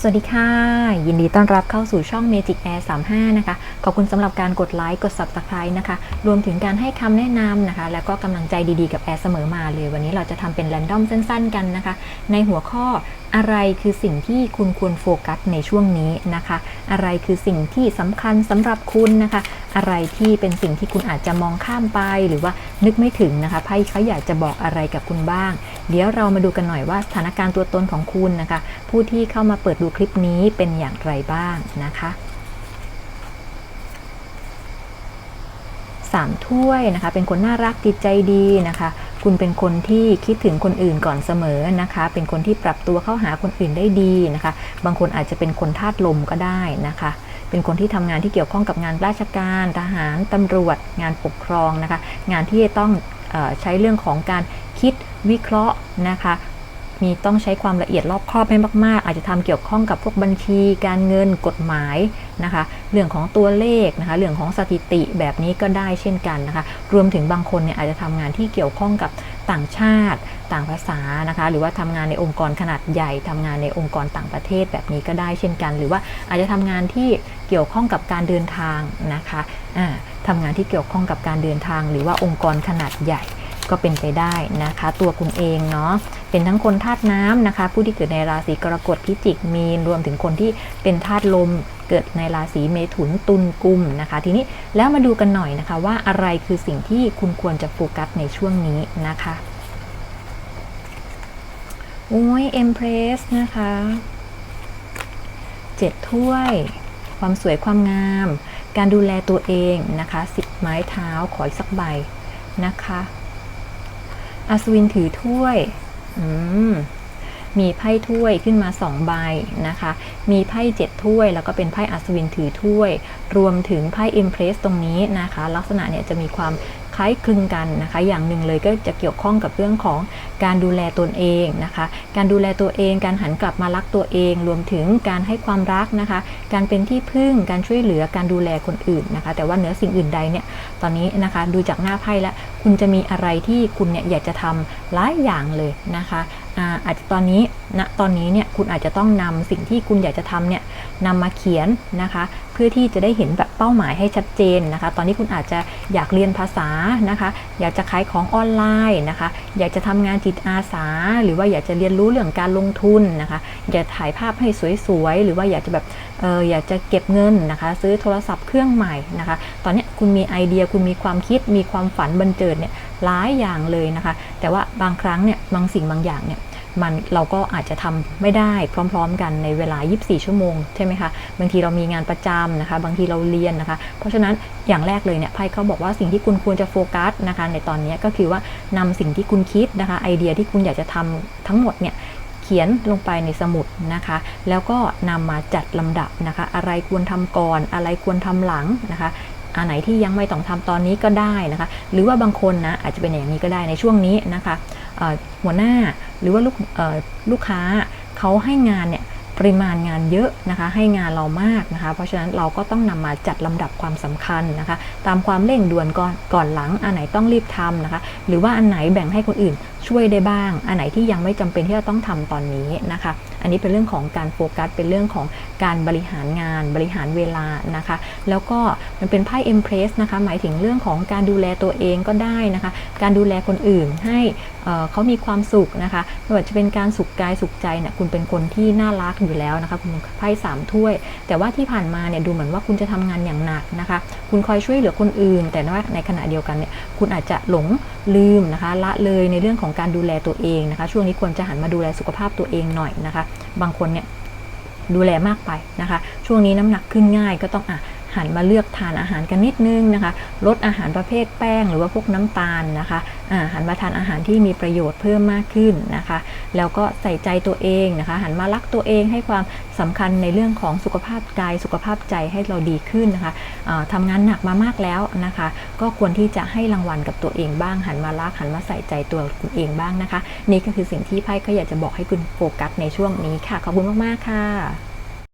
สวัสดีค่ะ ยินดีต้อนรับเข้าสู่ช่อง Magic Air 35 นะคะ ขอบคุณสำหรับการกดไลค์ กด Subscribe นะคะ รวมถึงการให้คำแนะนำนะคะ แล้วก็กำลังใจดีๆกับแอร์เสมอมาเลย วันนี้เราจะทำเป็นแรนดอมสั้นๆกันนะคะ ในหัวข้ออะไรคือสิ่งที่คุณควรโฟกัสในช่วงนี้นะคะ อะไรคือสิ่งที่สำคัญสำหรับคุณนะคะ อะไรที่เป็นสิ่งที่คุณอาจจะมองข้ามไปหรือว่านึกไม่ถึงนะคะไพ่เขาอยากจะบอกอะไรกับคุณบ้าง เดี๋ยวเรามาดูกันหน่อยว่าสถานการณ์ตัวตนของคุณนะคะ ผู้ที่เข้ามาเปิดดูคลิปนี้เป็นอย่างไรบ้างนะคะ สามถ้วยนะคะ เป็นคนน่ารักจิตใจดีนะคะ คุณเป็นคนที่คิดถึงคนอื่นก่อนเสมอนะคะ เป็นคนที่ปรับตัวเข้าหาคนอื่นได้ดีนะคะ บางคนอาจจะเป็นคนธาตุลมก็ได้นะคะ เป็นคนที่ทำงานที่เกี่ยวข้องกับงานราชการ ทหารตำรวจ งานปกครองนะคะ งานที่ต้องอใช้เรื่องของการคิดวิเคราะห์นะคะ มีต้องใช้ความละเอียดรอบคอบให้มากๆ อาจจะทำเกี่ยวข้องกับพวกบัญชีการเงินกฎหมายนะคะ เรื่องของตัวเลขนะคะ เรื่องของสถิติแบบนี้ก็ได้เช่นกันนะคะ รวมถึงบางคนเนี่ยอาจจะทำงานที่เกี่ยวข้องกับต่างชาติ ต่างภาษานะคะ หรือว่าทำงานในองค์กรขนาดใหญ่ทำงานในองค์กรต่างประเทศแบบนี้ก็ได้เช่นกัน หรือว่าอาจจะทำงานที่เกี่ยวข้องกับการเดินทางนะคะอ่าทำงานที่เกี่ยวข้องกับการเดินทาง หรือว่าองค์กรขนาดใหญ่ ก็เป็นไปได้นะคะ ตัวคุณเองเนาะเป็นทั้งคนธาตุน้ำนะคะ ผู้ที่เกิดในราศีกรกฎพิจิกมีนรวมถึงคนที่เป็นธาตุลมเกิดในราศีเมถุนตุลกุมนะคะ ทีนี้แล้วมาดูกันหน่อยนะคะ ว่าอะไรคือสิ่งที่คุณควรจะโฟกัสในช่วงนี้นะคะโอ้ยเอ็มเพรสนะคะเจ็ดถ้วย ความสวยความงาม การดูแลตัวเองนะคะสิบไม้เท้าขออีกสักใบนะคะ อัศวินถือถ้วยอืมมีไพ่ถ้วยขึ้นมา2ใบนะคะ มีไพ่เจ็ดถ้วย แล้วก็เป็นไพ่อัศวินถือถ้วย รวมถึงไพ่เอ็มเพรสตรงนี้นะคะ ลักษณะเนี่ยจะมีความคล้ายคลึงกันนะคะ อย่างหนึ่งเลยก็จะเกี่ยวข้องกับเรื่องของการดูแลตนเองนะคะ การดูแลตัวเอง การหันกลับมารักตัวเอง รวมถึงการให้ความรักนะคะ การเป็นที่พึ่ง การช่วยเหลือ การดูแลคนอื่นนะคะ แต่ว่าเหนือสิ่งอื่นใดเนี่ย ตอนนี้นะคะ ดูจากหน้าไพ่แล้วคุณจะมีอะไรที่คุณเนี่ยอยากจะทำหลายอย่างเลยนะคะอาอาจจะตอนนี้ณนะตอนนี้เนี่ยคุณอาจจะต้องนำสิ่งที่คุณอยากจะทำเนี่ยนำมาเขียนนะคะ เพื่อที่จะได้เห็นแบบเป้าหมายให้ชัดเจนนะคะ ตอนนี้คุณอาจจะอยากเรียนภาษานะคะ อยากจะขายของออนไลน์นะคะ อยากจะทำงานจิตอาสา หรือว่าอยากจะเรียนรู้เรื่องการลงทุนนะคะ อยากถ่ายภาพให้สวยๆ หรือว่าอยากจะแบบเอออยากจะเก็บเงินนะคะ ซื้อโทรศัพท์เครื่องใหม่นะคะ ตอนนี้คุณมีไอเดียคุณมีความคิดมีความฝันบันเจิดเนี่ยหลายอย่างเลยนะคะ แต่ว่าบางครั้งเนี่ยบางสิ่งบางอย่างเนี่ยมันเราก็อาจจะทำไม่ได้พร้อม ๆ กันในเวลา 24 ชั่วโมงใช่ไหมคะบางทีเรามีงานประจำนะคะ บางทีเราเรียนนะคะ เพราะฉะนั้นอย่างแรกเลยเนี่ยไพ่เขาบอกว่าสิ่งที่คุณควรจะโฟกัสนะคะ ในตอนนี้ก็คือว่านำสิ่งที่คุณคิดนะคะ ไอเดียที่คุณอยากจะทำทั้งหมดเนี่ยเขียนลงไปในสมุดนะคะ แล้วก็นำมาจัดลำดับนะคะ อะไรควรทำก่อน อะไรควรทำหลังนะคะ อันไหนที่ยังไม่ต้องทำตอนนี้ก็ได้นะคะ หรือว่าบางคนนะอาจจะเป็นอย่างนี้ก็ได้ในช่วงนี้นะคะหัวหน้าหรือว่าลูกลูกค้าเขาให้งานเนี่ยปริมาณงานเยอะนะคะให้งานเรามากนะคะ เพราะฉะนั้นเราก็ต้องนำมาจัดลำดับความสำคัญนะคะ ตามความเร่งด่วนก่อนก่อนหลังอันไหนต้องรีบทำนะคะ หรือว่าอันไหนแบ่งให้คนอื่น ช่วยได้บ้าง อันไหนที่ยังไม่จำเป็นที่จะต้องทำตอนนี้นะคะ อันนี้เป็นเรื่องของการโฟกัส เป็นเรื่องของการบริหารงานบริหารเวลานะคะ แล้วก็มันเป็นไพ่เอ็มเพรสนะคะ หมายถึงเรื่องของการดูแลตัวเองก็ได้นะคะ การดูแลคนอื่นให้เขามีความสุขนะคะไม่ว่าจะเป็นการสุขกายสุขใจเนี่ยคุณเป็นคนที่น่ารักอยู่แล้วนะคะคุณไพ่สามถ้วย แต่ว่าที่ผ่านมาเนี่ยดูเหมือนว่าคุณจะทำงานอย่างหนักนะคะ คุณคอยช่วยเหลือคนอื่น แต่ว่าในขณะเดียวกันเนี่ยคุณอาจจะหลงลืมนะคะละเลยในเรื่องของการดูแลตัวเองนะคะ ช่วงนี้ควรจะหันมาดูแลสุขภาพตัวเองหน่อยนะคะ บางคนเนี่ยดูแลมากไปนะคะ ช่วงนี้น้ำหนักขึ้นง่ายก็ต้องอะ หันมาเลือกทานอาหารกันนิดนึงนะคะ ลดอาหารประเภทแป้งหรือว่าพวกน้ำตาลนะคะหันมาทานอาหารที่มีประโยชน์เพิ่มมากขึ้นนะคะ แล้วก็ใส่ใจตัวเองนะคะ หันมารักตัวเองให้ความสำคัญในเรื่องของสุขภาพกายสุขภาพใจให้เราดีขึ้นนะคะะทำงานหนักมามากแล้วนะคะ ก็ควรที่จะให้รางวัลกับตัวเองบ้าง หันมารักหันมาใส่ใจตัวคุณเองบ้างนะคะ นี่ก็คือสิ่งที่ไพ่ก็อยากจะบอกให้คุณโฟกัสในช่วงนี้ค่ะ ขอบคุณมากๆค่ะ